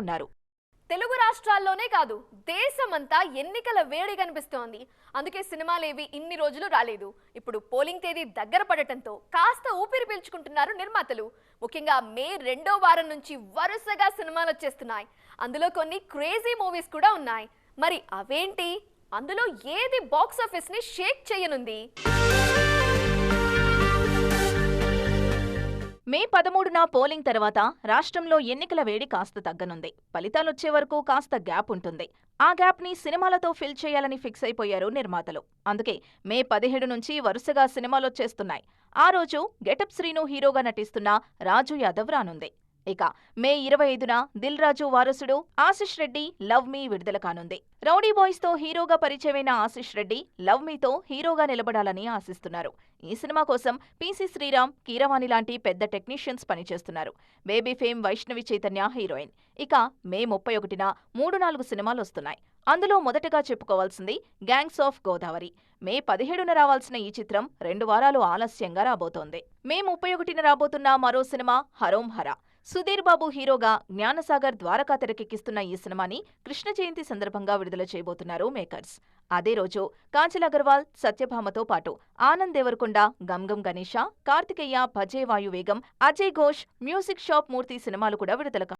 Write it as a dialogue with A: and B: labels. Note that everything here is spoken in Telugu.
A: ఉన్నారు.
B: తెలుగు రాష్ట్రాల్లోనే కాదు దేశమంతా ఎన్నికల వేడి కనిపిస్తోంది. అందుకే సినిమాలేవి ఇన్ని రోజులు రాలేదు. ఇప్పుడు పోలింగ్ తేదీ దగ్గర పడటంతో కాస్త ఊపిరి పీల్చుకుంటున్నారు నిర్మాతలు. ముఖ్యంగా మే రెండో వారం నుంచి వరుసగా సినిమాలు వచ్చేస్తున్నాయి. అందులో కొన్ని క్రేజీ మూవీస్ కూడా ఉన్నాయి. మరి అవేంటి? అందులో ఏది బాక్స్ని షేక్ చేయనుంది?
A: మే పదమూడున పోలింగ్ తర్వాత రాష్ట్రంలో ఎన్నికల వేడి కాస్త తగ్గనుంది. ఫలితాలొచ్చే వరకు కాస్త గ్యాప్ ఉంటుంది. ఆ గ్యాప్ని సినిమాలతో ఫిల్ చేయాలని ఫిక్స్ అయిపోయారు నిర్మాతలు. అందుకే మే పదిహేడు నుంచి వరుసగా సినిమాలొచ్చేస్తున్నాయి. ఆ రోజు గెటప్ శ్రీను హీరోగా నటిస్తున్న రాజు యాదవ్ రానుంది. ఇక మే ఇరవై ఐదున దిల్ రాజు వారసుడు ఆశిష్ రెడ్డి లవ్ మీ విడుదల కానుంది. రౌడీ బాయ్స్తో హీరోగా పరిచయమైన ఆశిష్ రెడ్డి లవ్ మీతో హీరోగా నిలబడాలని ఆశిస్తున్నారు. ఈ సినిమా కోసం పీసీ శ్రీరామ్ కీరవాణి లాంటి పెద్ద టెక్నీషియన్స్ పనిచేస్తున్నారు. Baby fame Vaishnavi Chaitanya heroine. ఇక మే ముప్పై ఒకటిన మూడు నాలుగు సినిమాలు వస్తున్నాయి. అందులో మొదటగా చెప్పుకోవాల్సింది గ్యాంగ్స్ ఆఫ్ గోదావరి. మే పదిహేడున రావాల్సిన ఈ చిత్రం రెండు వారాలు ఆలస్యంగా రాబోతోంది. మే ముప్పై ఒకటిన రాబోతున్న మరో సినిమా హరోం హర. సుధీర్ బాబు హీరోగా జ్ఞానసాగర్ ద్వారకా తెరకెక్కిస్తున్న ఈ సినిమాని కృష్ణ జయంతి సందర్భంగా విడుదల చేయబోతున్నారు మేకర్స్. అదే రోజు కాంచల్ అగర్వాల్ సత్యభామతో పాటు ఆనంద్ దేవరకొండ గంగం గణేష కార్తికేయ భజే వాయువేగం అజయ్ ఘోష్ మ్యూజిక్ షాప్ మూర్తి సినిమాలు కూడా విడుదల